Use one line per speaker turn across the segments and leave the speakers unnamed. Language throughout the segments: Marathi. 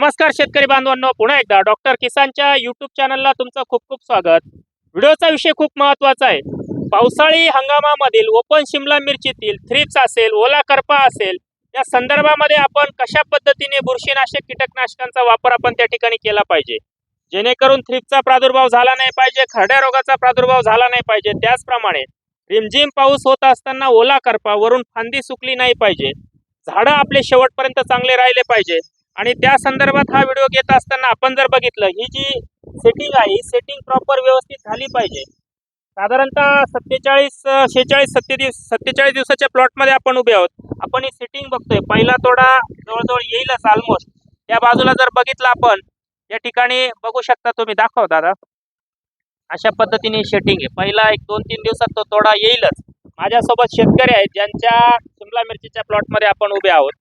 नमस्कार शेतकरी बांधवांनो पुन्हा एकदा डॉक्टर किसानच्या युट्यूब चॅनलला तुमचं खूप खूप स्वागत. व्हिडिओचा विषय खूप महत्त्वाचा आहे. पावसाळी हंगामामधील ओपन शिमला मिरचीतील थ्रिप्स असेल ओला करपा असेल या संदर्भामध्ये आपण कशा पद्धतीने बुरशीनाशक कीटकनाशकांचा वापर आपण त्या ठिकाणी केला पाहिजे? जेणेकरून थ्रिपचा प्रादुर्भाव झाला नाही पाहिजे खरड्या रोगाचा प्रादुर्भाव झाला नाही पाहिजे त्याचप्रमाणे रिमझिम पाऊस होत असताना ओला करपा वरून फांदी सुकली नाही पाहिजे झाडं आपले शेवटपर्यंत चांगले राहिले पाहिजे आणि त्या संदर्भात हा व्हिडिओ घेत असताना आपण जर बघितलं ही जी सेटिंग आहे ही सेटिंग प्रॉपर व्यवस्थित झाली पाहिजे. साधारणतः सत्तेचाळीस शेहेचाळीस सत्ते दिवस सत्तेचाळीस दिवसाच्या प्लॉटमध्ये आपण उभे आहोत. आपण ही सेटिंग बघतोय. पहिला तोडा जवळजवळ येईलच ऑलमोस्ट त्या बाजूला जर बघितलं आपण या ठिकाणी बघू शकता तुम्ही. दाखव दादा. अशा पद्धतीने सेटिंग आहे. पहिला एक दोन तीन दिवसात तो तोडा येईलच. माझ्यासोबत शेतकरी आहेत ज्यांच्या शिमला मिरचीच्या प्लॉटमध्ये आपण उभे आहोत.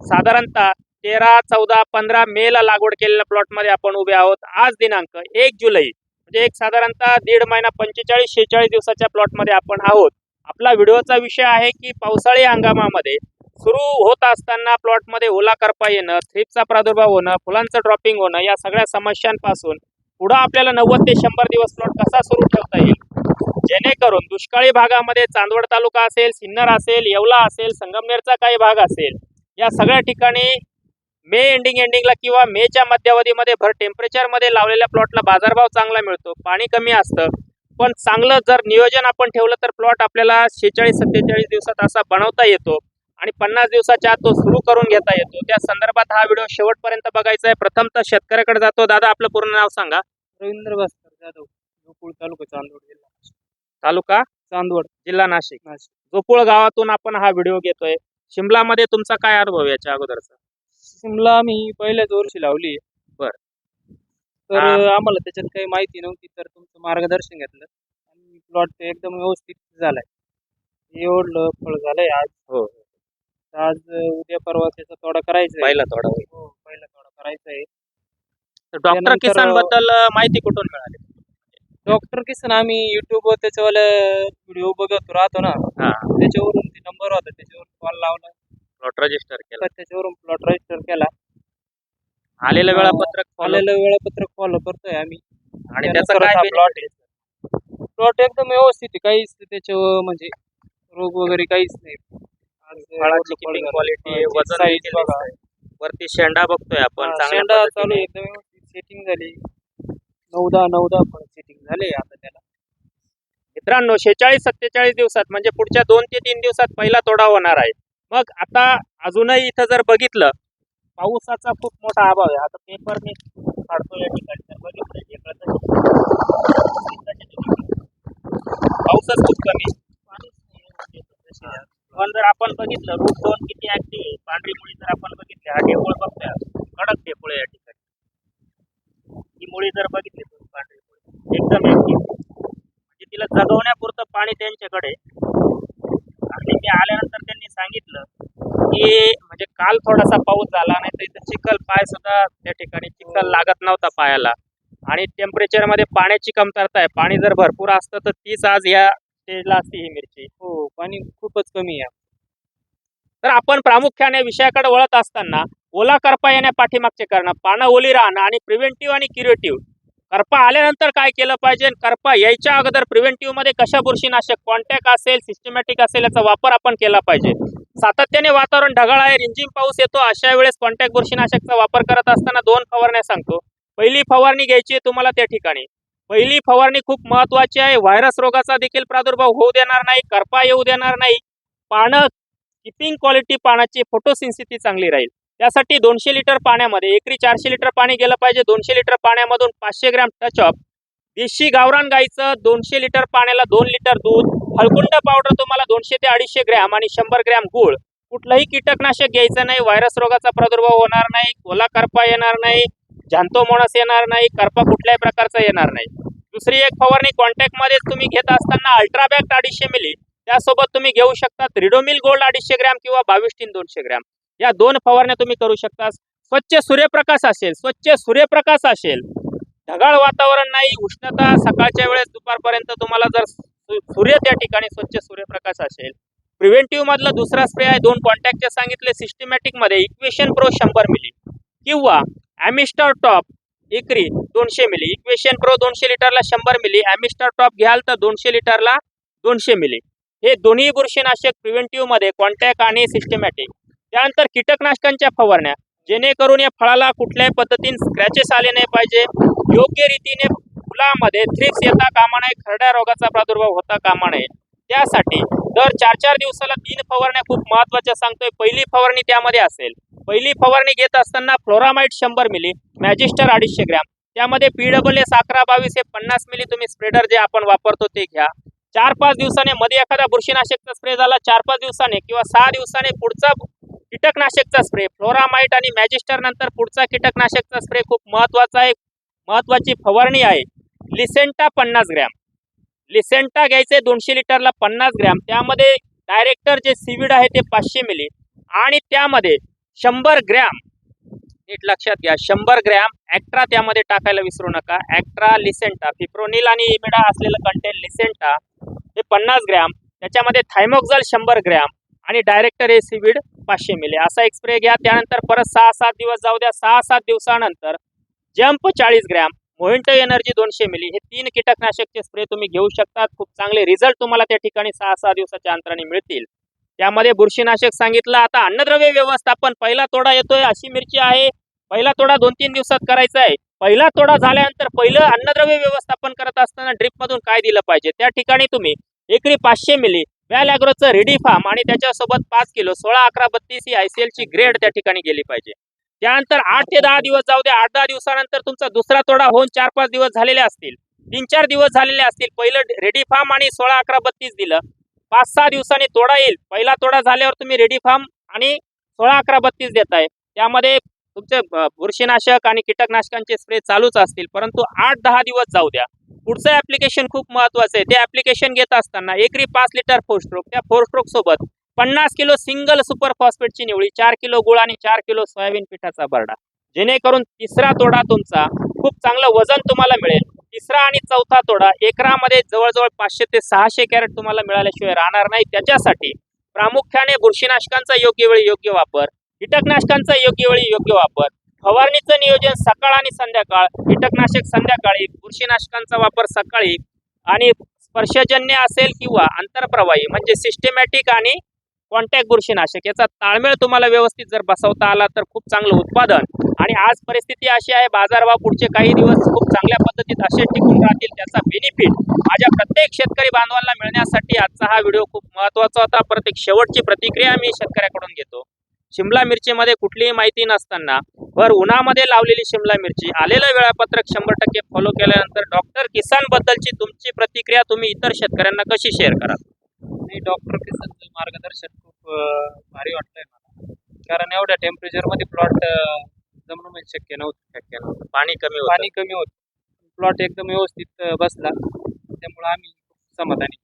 साधारणतः तेरा चौदा पंधरा मे ला लागवड केलेल्या प्लॉटमध्ये आपण उभे आहोत. आज दिनांक एक जुलै म्हणजे एक साधारणतः दीड महिना पंचेचाळीस शेहेचाळीस दिवसाच्या प्लॉटमध्ये आपण आहोत. आपला व्हिडिओचा विषय आहे की पावसाळी हंगामामध्ये सुरू होत असताना प्लॉटमध्ये ओला करपा येणं थ्रीपचा प्रादुर्भाव होणं फुलांचं ड्रॉपिंग होणं या सगळ्या समस्यांपासून पुढं आपल्याला नव्वद ते शंभर दिवस प्लॉट कसा सुरू ठेवता येईल? जेणेकरून दुष्काळी भागामध्ये चांदवड तालुका असेल सिन्नर असेल येवला असेल संगमनेरचा काही भाग असेल या सगळ्या ठिकाणी मे एंडिंग एंडिंगला किंवा मेच्या मध्यावधीमध्ये भर टेम्परेचरमध्ये लावलेल्या प्लॉटला बाजारभाव चांगला मिळतो पाणी कमी असतं. पण चांगलं जर नियोजन आपण ठेवलं तर प्लॉट आपल्याला शेहेचाळीस सत्तेचाळीस दिवसात असा बनवता येतो आणि पन्नास दिवसाच्या आत तो सुरू करून घेता येतो. त्या संदर्भात हा व्हिडिओ शेवटपर्यंत बघायचा आहे. प्रथमतः शेतकऱ्याकडे जातो. दादा आपलं पूर्ण नाव सांगा.
रवींद्र भास्कर जाधव गोकुळ तालुका चांदवड जिल्हा
तालुका?
चांदवड.
जिल्हा नाशिक.
नाशिक.
गोकुळ गावातून आपण हा व्हिडिओ घेतोय. शिमलामध्ये तुमचा काय अनुभव याच्या अगोदरचा?
शिमला आम्ही पहिल्याच वर्षी लावली
बर.
तर
हा.
आम्हाला त्याच्यात काही माहिती नव्हती तर तुमचं मार्गदर्शन घेतलं. आणि प्लॉट एकदम व्यवस्थित झालाय. एवढं फळ झालंय आज.
हो.
आज उद्या परवा त्याचा तोडा करायचा आहे.
पहिला थोडा होईल.
हो पहिला तोडा करायचा आहे.
डॉक्टर
त्यानंतर-
किसानबद्दल माहिती कुठून मिळाली?
डॉक्टर किसन आम्ही युट्यूबवर त्याच्यावाले व्हिडिओ बघत राहतो ना.
हा.
त्याच्यावरून ते नंबर होता त्याच्यावरून कॉल लावला.
प्लॉट रजिस्टर केला.
त्याच्यावरून प्लॉट रजिस्टर केला.
आलेलं वेळापत्रक follow
आलेलं वेळापत्रक फॉलो करतोय आम्ही.
आणि त्याचा काय
प्लॉट
benefit?
प्लॉट एकदम व्यवस्थित आहे. काहीच त्याच्यावर म्हणजे रोग वगैरे काहीच नाही.
फळाची किपिंग. क्वालिटी वजन
size
देखील
बघा.
दिसतंय. वरती शेंडा बघतोय आपण.
हा,
चांगल्या
शेंडा चालू
पद्धतीने.
आहे. एकदम व्यवस्थित सेटिंग झाली. नऊदा नऊदा फळ सेटिंग झाले आता त्याला.
मित्रांनो शेहेचाळीस सत्तेचाळीस दिवसात म्हणजे पुढच्या दोन ते तीन दिवसात पहिला तोडा होणार आहे. मग आता अजूनही इथं जर बघितलं पावसाचा खूप मोठा अभाव आहे. आता पेपर मी काढतो या ठिकाणी. तर बघितलं पाऊसच खूप कमी आहे. पण जर आपण बघितलं रूट दोन किती ऍक्टिव्ह आहे पांढरी मुळी जर आपण बघितली हा ढेपूळ बघतोय कडक ढेपूळ या ठिकाणी. ही मुळी जर बघितली तुम्ही पांढरी मुळी एकदम ऍक्टिव्ह म्हणजे तिला जगवण्यापुरतं पाणी त्यांच्याकडे आणि मी आल्यानंतर सांगितलं की म्हणजे काल थोडासा पाऊस झाला नाही तर इथं चिखल पाय सुद्धा त्या ठिकाणी चिखल लागत नव्हता पायाला. आणि टेम्परेचरमध्ये पाण्याची कमतरता आहे. पाणी जर भरपूर असतं तर तीच आज या स्टेजला असते ही मिरची.
हो पाणी खूपच कमी आहे.
तर आपण प्रामुख्याने विषयाकडे वळत असताना ओला करपा येण्या पाठीमागचे कारण पानं ओली राहणं आणि प्रिव्हेंटिव्ह आणि क्युरेटिव्ह करपा आल्यानंतर काय केलं पाहिजे? करपा यायच्या अगोदर प्रिव्हेंटिव्हमध्ये कशा बुरशीनाशक कॉन्टॅक्ट असेल सिस्टमॅटिक असेल याचा वापर आपण केला पाहिजे. सातत्याने वातावरण ढगाळ आहे रिमझिम पाऊस येतो अशा वेळेस कॉन्टॅक्ट बुरशीनाशकचा वापर करत असताना दोन फवारण्या सांगतो. पहिली फवारणी घ्यायची आहे तुम्हाला त्या ठिकाणी. पहिली फवारणी खूप महत्वाची आहे व्हायरस रोगाचा देखील प्रादुर्भाव होऊ देणार नाही करपा येऊ देणार नाही. पानं किपिंग क्वालिटी पाण्याची फोटोसिन्सिटी चांगली राहील. त्यासाठी दोनशे लिटर पाण्यामध्ये एकरी चारशे लिटर पाणी गेलं पाहिजे. दोनशे लिटर पाण्यामधून पाचशे ग्रॅम टच ऑफ देशी गावरान गाईचं दोनशे लिटर पाण्याला दोन लिटर दूध हळकुंड पावडर तुम्हाला दोनशे ते अडीचशे ग्रॅम आणि शंभर ग्रॅम गुळ. कुठलंही कीटकनाशक घ्यायचं नाही व्हायरस रोगाचा प्रादुर्भाव होणार नाही ओला करपा येणार नाही झांतोमोणस येणार नाही करपा कुठल्याही प्रकारचा येणार नाही. दुसरी एक फवारणी कॉन्टॅक्टमध्ये तुम्ही घेत असताना अल्ट्राबॅक्ट अडीचशे मिली त्यासोबत तुम्ही घेऊ शकता रिडोमिल गोल्ड अडीचशे ग्रॅम किंवा बावीस टीन दोनशे ग्रॅम. या दोन फवारण्या तुम्ही करू शकता स्वच्छ सूर्यप्रकाश असेल स्वच्छ सूर्यप्रकाश असेल ढगाळ वातावरण नाही उष्णता सकाळच्या वेळेस दुपारपर्यंत तुम्हाला जर सूर्य त्या ठिकाणी स्वच्छ सूर्यप्रकाश असेल. प्रिव्हेंटिव्ह मधला दुसरा स्प्रे आहे दोन कॉन्टॅक्टचे सांगितले सिस्टमॅटिकमध्ये इक्वेशन प्रो शंभर मिली किंवा ॲमिस्टर टॉप एकरी दोनशे मिली इक्वेशन प्रो दोनशे लिटरला शंभर मिली ॲमिस्टर टॉप घ्याल तर दोनशे लिटरला दोनशे मिली हे दोन्ही बुरशीनाशक प्रिव्हेंटिव्हमध्ये कॉन्टॅक्ट आणि सिस्टमॅटिक त्यानंतर कीटकनाशकांच्या फवारण्या. जेणेकरून या फळाला कुठल्याही पद्धतीने स्क्रॅचेस आले नाही पाहिजे. योग्य रीतीने फुलामध्ये थ्रिप्स येता कामा नये खरड्या रोगाचा प्रादुर्भाव होता कामा नये. त्यासाठी दर चार चार दिवसाला तीन फवारण्या खूप महत्त्वाच्या सांगतोय. पहिली फवारणी त्यामध्ये असेल. पहिली फवारणी घेत असताना फ्लोरामाइट शंभर मिली मॅजिस्टर अडीचशे ग्रॅम. त्यामध्ये पीडब्ल्यू एस अकरा बावीस हे पन्नास मिली तुम्ही स्प्रेडर जे आपण वापरतो ते घ्या. चार पाच दिवसाने मध्ये एखादा बुरशीनाशकचा स्प्रे झाला चार पाच दिवसाने किंवा सहा दिवसाने पुढचा कीटकनाशकचा स्प्रे फ्लोरामाइट आणि मॅजिस्टर नंतर पुढचा कीटकनाशकचा स्प्रे खूप महत्त्वाचा आहे. महत्वाची फवारणी आहे. लिसेंटा पन्नास ग्रॅम. लिसेंटा घ्यायचे दोनशे लिटरला पन्नास ग्रॅम. त्यामध्ये डायरेक्टर जे सीविड आहे ते पाचशे मिली आणि त्यामध्ये शंभर ग्रॅम नीट लक्षात घ्या शंभर ग्रॅम ॲक्ट्रा त्यामध्ये टाकायला विसरू नका. ॲक्ट्रा लिसेंटा फिप्रोनिल आणि इमिडा असलेलं कंटेंट लिसेंटा हे पन्नास ग्रॅम. त्याच्यामध्ये थायमोक्झल शंभर ग्रॅम. आणि डायरेक्टर ए सी बीड पाचशे मिली. असा एक स्प्रे घ्या त्यानंतर परत सहा सात दिवस जाऊ द्या. सहा सात दिवसानंतर जंप चाळीस ग्रॅम मोहिंटो एनर्जी दोनशे मिली. हे तीन कीटकनाशकचे स्प्रे तुम्ही घेऊ शकतात. खूप चांगले रिझल्ट तुम्हाला त्या ठिकाणी सहा सहा दिवसाच्या अंतराने मिळतील. त्यामध्ये बुरशीनाशक सांगितलं. आता अन्नद्रव्य व्यवस्थापन पहिला तोडा येतोय अशी मिरची आहे. पहिला तोडा दोन तीन दिवसात करायचा आहे. पहिला तोडा झाल्यानंतर पहिलं अन्नद्रव्य व्यवस्थापन करत असताना ड्रिपमधून काय दिलं पाहिजे? त्या ठिकाणी तुम्ही एकरी पाचशे मिली व्हॅल रेडी फार्म आणि त्याच्यासोबत पाच किलो सोळा अकरा बत्तीस ही आय सी एलची ग्रेड त्या ठिकाणी गेली पाहिजे. त्यानंतर आठ ते दहा दिवस जाऊ द्या आठ दहा दिवसानंतर तुमचा दुसरा तोडा होऊन चार पाच दिवस झालेले असतील. तीन चार दिवस झालेले असतील. पहिलं रेडी फार्म आणि सोळा अकरा बत्तीस दिलं. पाच सहा दिवसांनी तोडा येईल. पहिला तोडा झाल्यावर तुम्ही रेडी फार्म आणि सोळा अकरा बत्तीस देताय. त्यामध्ये तुमचे बुरशीनाशक आणि कीटकनाशकांचे स्प्रे चालूच असतील. परंतु आठ दहा दिवस जाऊ द्या. पुढचं ऍप्लिकेशन खूप महत्वाचं आहे. ते ऍप्लिकेशन घेत असताना एकरी पाच लिटर फोर स्ट्रोक त्या फोर स्ट्रोक सोबत पन्नास किलो सिंगल सुपर फॉस्फेटची निवळी चार किलो गुळ आणि चार किलो सोयाबीन पिठाचा बरडा. जेणेकरून तिसरा तोडा तुमचा खूप चांगलं वजन तुम्हाला मिळेल. तिसरा आणि चौथा तोडा एकरामध्ये जवळजवळ पाचशे ते सहाशे कॅरेट तुम्हाला मिळाल्याशिवाय राहणार नाही. त्याच्यासाठी प्रामुख्याने बुरशीनाशकांचा योग्य वेळी योग्य वापर कीटकनाशकांचा योग्य वेळी योग्य वापर फवारणीचं नियोजन सकाळ आणि संध्याकाळ कीटकनाशक संध्याकाळी बुरशीनाशकांचा वापर सकाळी आणि स्पर्शजन्य असेल किंवा आंतरप्रवाही म्हणजे सिस्टमॅटिक आणि कॉन्टॅक्ट बुरशीनाशक. याचा ताळमेळ तुम्हाला व्यवस्थित जर बसवता आला तर खूप चांगलं उत्पादन. आणि आज परिस्थिती अशी आहे बाजारभाव पुढचे काही दिवस खूप चांगल्या पद्धतीत असे टिकून राहतील त्याचा बेनिफिट माझ्या प्रत्येक शेतकरी बांधवांना मिळण्यासाठी आजचा हा व्हिडिओ खूप महत्त्वाचा होता. प्रत्येक शेवटची प्रतिक्रिया मी शेतकऱ्याकडून घेतो. शिमला मिरचीमध्ये कुठलीही माहिती नसताना भर उन्हामध्ये लावलेली शिमला मिरची. आलेलं वेळापत्रक शंभर टक्के फॉलो केल्यानंतर डॉक्टर किसान बद्दलची तुमची प्रतिक्रिया तुम्ही इतर शेतकऱ्यांना कशी शेअर कराल?
आणि डॉक्टर किसनचं मार्गदर्शन खूप भारी वाटतंय मला. कारण एवढ्या टेम्परेचरमध्ये प्लॉट जमणं म्हणजे शक्य नव्हतं शक्य नव्हतं.
पाणी कमी
पाणी कमी होतं. प्लॉट एकदम व्यवस्थित बसला. त्यामुळे आम्ही समाधानी.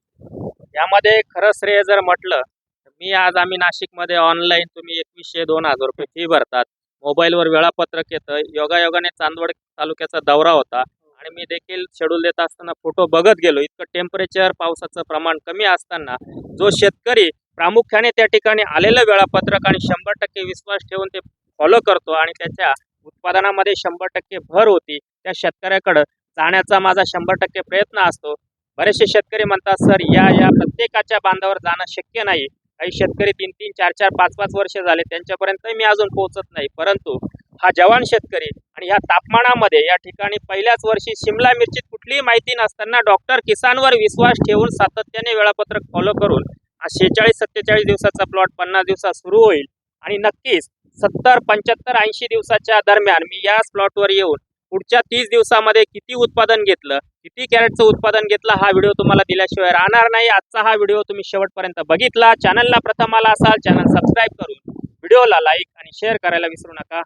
यामध्ये खरं श्रेय जर म्हटलं तर मी आज आम्ही नाशिकमध्ये ऑनलाईन तुम्ही एकवीसशे दोन हजार रुपये फी भरतात. मोबाईलवर वेळापत्रक येतं. योगायोगाने चांदवड तालुक्याचा दौरा होता. आणि मी देखील शेड्यूल देत असताना फोटो बघत गेलो. इतकं टेम्परेचर पावसाचं प्रमाण कमी असताना जो शेतकरी प्रामुख्याने त्या ठिकाणी आलेलं वेळापत्रक आणि शंभर टक्के विश्वास ठेवून ते फॉलो करतो आणि त्याच्या उत्पादनामध्ये शंभर टक्के भर होती त्या शेतकऱ्याकडं जाण्याचा माझा शंभर टक्के प्रयत्न असतो. बरेचसे शेतकरी म्हणतात सर या या प्रत्येकाच्या बांधावर जाणं शक्य नाही. काही शेतकरी तीन तीन चार चार पाच पाच वर्ष झाले त्यांच्यापर्यंत मी अजून पोहोचत नाही. परंतु हा जवान शेतकरी आणि ह्या तापमानामध्ये या ठिकाणी पहिल्याच वर्षी शिमला मिरचीत कुठलीही माहिती नसताना डॉक्टर किसानवर विश्वास ठेवून सातत्याने वेळापत्रक फॉलो करून हा शेहेचाळीस सत्तेचाळीस दिवसाचा प्लॉट पन्नास दिवसात सुरू होईल. आणि नक्कीच सत्तर पंच्याहत्तर ऐंशी दिवसाच्या दरम्यान मी याच प्लॉटवर येऊन पुढच्या तीस दिवसामध्ये किती उत्पादन घेतलं किती कॅरेटचं उत्पादन घेतलं हा व्हिडिओ तुम्हाला दिल्याशिवाय राहणार नाही. आजचा हा व्हिडिओ तुम्ही शेवटपर्यंत बघितला. चॅनलला प्रथम आला असाल चॅनल सबस्क्राईब करून व्हिडिओला लाईक आणि शेअर करायला विसरू नका.